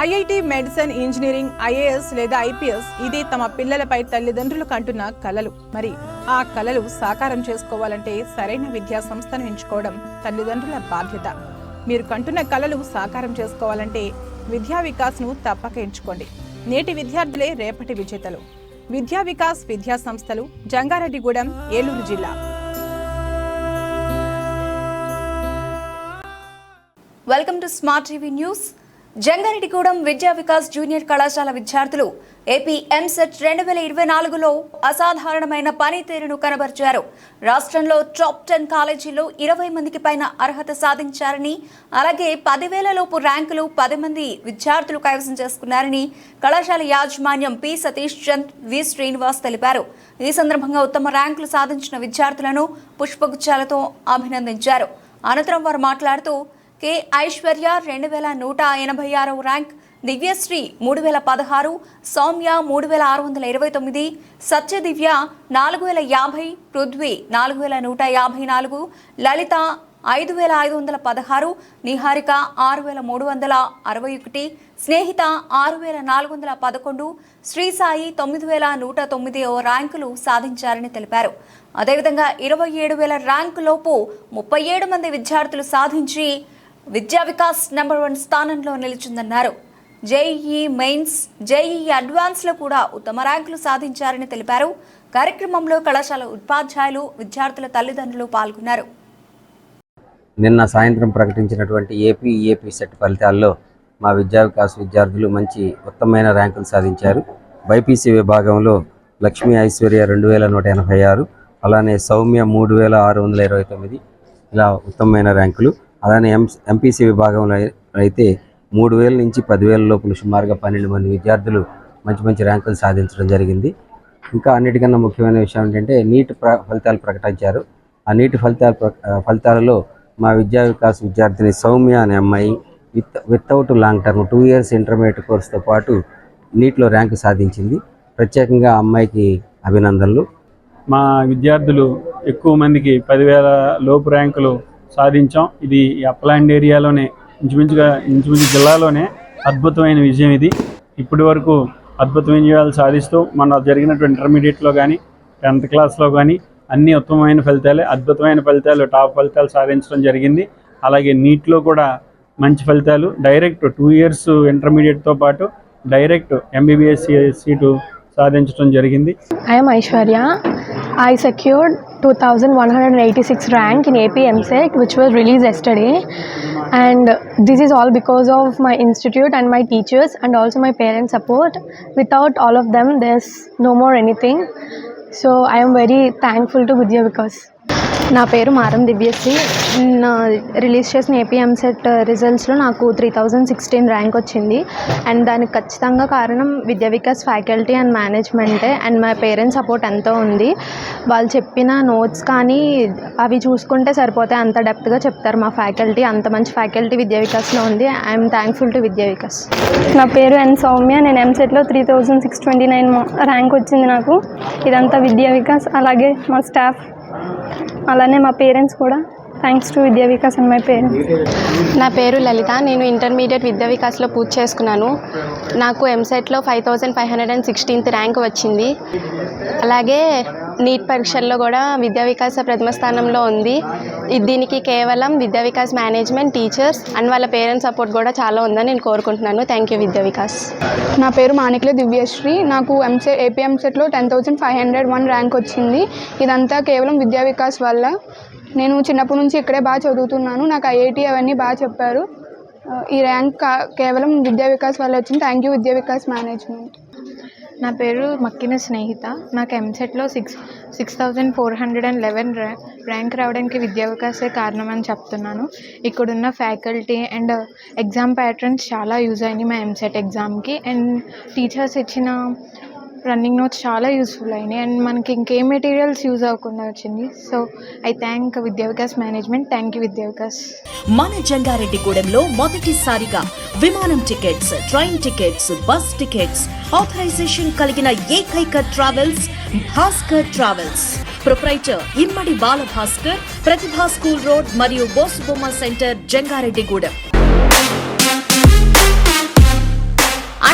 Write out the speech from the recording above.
IIT medicine engineering IAS లేదా IPS ఇది తమ పిల్లలపై తల్లిదండ్రులు కంటున్న కలలు. మరి ఆ కలలు సాకారం చేసుకోవాలంటే సరైన విద్యా సంస్థను ఎంచుకోవడం తల్లిదండ్రుల బాధ్యత. మీరు కంటున్న కలలు సాకారం చేసుకోవాలంటే విద్యా వికాస్ను తప్పక ఎంచుకోండి. నేటి విద్యార్థులే రేపటి విజేతలు. విద్యా వికాస్ విద్యా సంస్థలు జంగారెడ్డిగూడెం ఏలూరు జిల్లా. Welcome to smart TV news. Jangareddygudem Vidya Vikas junior కళాశాల విద్యార్థులు ఏపీ ఎంసెట్ రెండు వేల ఇరవై నాలుగులో అసాధారణమైన పనితీరును కనబరిచారు. రాష్ట్రంలో టాప్ టెన్ కాలేజీల్లో ఇరవై మందికి పైన అర్హత సాధించారని అలాగే పదివేల లోపు ర్యాంకులు పది మంది విద్యార్థులు కైవసం చేసుకున్నారని కళాశాల యాజమాన్యం పి సతీష్ చంద్ వి శ్రీనివాస్ తెలిపారు. ఈ సందర్భంగా ఉత్తమ ర్యాంకులు సాధించిన విద్యార్థులను పుష్పగుచ్చాలతో అభినందించారు. అనంతరం వారు మాట్లాడుతూ కె ఐశ్వర్య రెండు వేల నూట ఎనభై ఆరవ ర్యాంక్ దివ్యశ్రీ మూడు వేల పదహారు సౌమ్య మూడు వేల ఆరు వందల ఇరవై తొమ్మిది సత్యదివ్య నాలుగు వేల యాభై పృథ్వీ నాలుగు వేల నూట యాభై నాలుగు లలిత ఐదు వేల ఐదు వందల పదహారు నిహారిక ఆరు వేల మూడు వందల అరవై ఒకటి స్నేహిత ఆరు వేల నాలుగు వందల పదకొండు శ్రీసాయి తొమ్మిది వేల నూట తొమ్మిది ర్యాంకులు సాధించారని తెలిపారు. అదేవిధంగా ఇరవై ఏడు వేల ర్యాంకులోపు ముప్పై ఏడు మంది విద్యార్థులు సాధించి విద్యా వికాస్ నెంబర్ వన్ స్థానంలో నిలిచిందన్నారు. జేఈఈ మెయిన్స్ జేఈఈ అడ్వాన్స్లో కూడా ఉత్తమ ర్యాంకులు సాధించారని తెలిపారు. కార్యక్రమంలో కళాశాల ఉపాధ్యాయులు విద్యార్థుల తల్లిదండ్రులు పాల్గొన్నారు. నిన్న సాయంత్రం ప్రకటించినటువంటి ఏపీ ఏపీ సెట్ ఫలితాల్లో మా విద్యా వికాస్ విద్యార్థులు మంచి ఉత్తమమైన ర్యాంకులు సాధించారు. బైపీసీ విభాగంలో లక్ష్మీ ఐశ్వర్య రెండు వేల నూట ఎనభై ఆరు అలానే సౌమ్య మూడు వేల ఆరు వందల ఇరవై తొమ్మిది. ఇలా ఉత్తమమైన ర్యాంకులు అలానే ఎం ఎంపీసీ విభాగంలో అయితే మూడు వేల నుంచి పదివేల లోపల సుమారుగా పన్నెండు మంది విద్యార్థులు మంచి మంచి ర్యాంకులు సాధించడం జరిగింది. ఇంకా అన్నిటికన్నా ముఖ్యమైన విషయం ఏంటంటే నీట్ ప్ర ఫలితాలు ప్రకటించారు. ఆ నీటి ఫలితాల ప్ర- ఫలితాలలో మా విద్యా వికాస్ విద్యార్థిని సౌమ్య అనే అమ్మాయి with without long term two years intermediate కోర్సుతో పాటు నీటిలో ర్యాంకు సాధించింది. ప్రత్యేకంగా ఆ అమ్మాయికి అభినందనలు. మా విద్యార్థులు ఎక్కువ మందికి పదివేల లోపు ర్యాంకులు సాధించాం. ఇది అప్లాండ్ ఏరియాలోనే ఇంచుమించుగా ఇంచుమించు జిల్లాలోనే అద్భుతమైన విజయం ఇది. ఇప్పటి వరకు అద్భుతమైన విజయాలు సాధిస్తూ మన జరిగినటువంటి ఇంటర్మీడియట్లో కానీ టెన్త్ క్లాస్లో కానీ అన్ని ఉత్తమమైన ఫలితాలే అద్భుతమైన ఫలితాలు టాప్ ఫలితాలు సాధించడం జరిగింది. అలాగే నీట్లో కూడా మంచి ఫలితాలు. డైరెక్ట్ టూ ఇయర్స్ ఇంటర్మీడియట్తో పాటు డైరెక్ట్ ఎంబీబీఎస్ సీటు సాధించడం జరిగింది. I'm Aishwarya I secured 2186 rank in AP MSET which was released yesterday and this is all because of my institute and my teachers and also my parents support. Without all of them there's no more anything. So I am very thankful to Vidya Vikas. నా పేరు మారం దివ్యశ్రీ. నా release చేసిన AP EAMCET రిజల్ట్స్లో uh, నాకు three thousand sixteen rank వచ్చింది. And దానికి ఖచ్చితంగా కారణం విద్యా వికాస్ ఫ్యాకల్టీ అండ్ మేనేజ్మెంటే అండ్ మా పేరెంట్స్ సపోర్ట్ ఎంతో ఉంది. వాళ్ళు చెప్పిన నోట్స్ కానీ అవి చూసుకుంటే సరిపోతాయి అంత డెప్త్గా చెప్తారు మా ఫ్యాకల్టీ అంత మంచి ఫ్యాకల్టీ విద్యా వికాస్లో ఉంది. ఐఎమ్ థ్యాంక్ఫుల్ టు విద్యా వికాస్. నా పేరు ఎన్ సౌమ్య. నేను ఎంసెట్లో three thousand six twenty nine rank వచ్చింది నాకు. ఇదంతా విద్యా వికాస్. అలాగే మా స్టాఫ్ అలానే మా పేరెంట్స్ కూడా. థ్యాంక్స్ టు విద్యా వికాస్ అండ్ మై పేరెంట్స్ నా పేరు లలిత. నేను ఇంటర్మీడియట్ విద్యా వికాస్లో పూర్తి చేసుకున్నాను. నాకు ఎంసెట్లో five thousand five hundred and sixteenth rank వచ్చింది. అలాగే నీట్ పరీక్షల్లో కూడా విద్యా వికాస ప్రథమ స్థానంలో ఉంది. దీనికి కేవలం Vidya Vikas management teachers and వాళ్ళ పేరెంట్స్ సపోర్ట్ కూడా చాలా ఉందని నేను కోరుకుంటున్నాను. థ్యాంక్ యూ విద్యా వికాస్. నా పేరు మాణిక్ల దివ్యశ్రీ. నాకు EAMCET ఏపీఎంసెట్లో ten thousand five hundred one rank వచ్చింది. ఇదంతా కేవలం విద్యా వికాస్ వల్ల. నేను చిన్నప్పటి నుంచి ఇక్కడే బాగా చదువుతున్నాను. నాకు ఐఐటి అవన్నీ బాగా చెప్పారు. ఈ ర్యాంక్ కా- కేవలం విద్యా వికాస్ వల్ల వచ్చింది. థ్యాంక్ యూ విద్యా వికాస్ మేనేజ్మెంట్. నా పేరు మక్కిన స్నేహిత. నాకు ఎంసెట్లో six six thousand four hundred and eleven rank రావడానికి విద్యావకాశే కారణం అని చెప్తున్నాను. ఇక్కడున్న ఫ్యాకల్టీ అండ్ ఎగ్జామ్ ప్యాటర్న్స్ చాలా యూజ్ అయినాయి మా ఎంసెట్ ఎగ్జామ్కి అండ్ టీచర్స్ ఇచ్చిన రన్నింగ్ నోట్స్ చాలా యూస్ఫుల్ అయినాయి. అండ్ మనకి ఇంకేం మెటీరియల్స్ యూజ్ అవ్వకుండా వచ్చింది. సో ఐ థ్యాంక్ విద్యా వికాస్ మేనేజ్మెంట్. థ్యాంక్ యూ విద్యా వికాస్ మన జంగారెడ్డిగూడెంలో మొదటిసారిగా విమానం tickets train tickets bus tickets authorization కలిగిన ఏకైక travels Bhaskar travels. Proprietor Immadi Bala Bhaskar Pratibha school road మరియు Bosubomma center Jangareddygudem.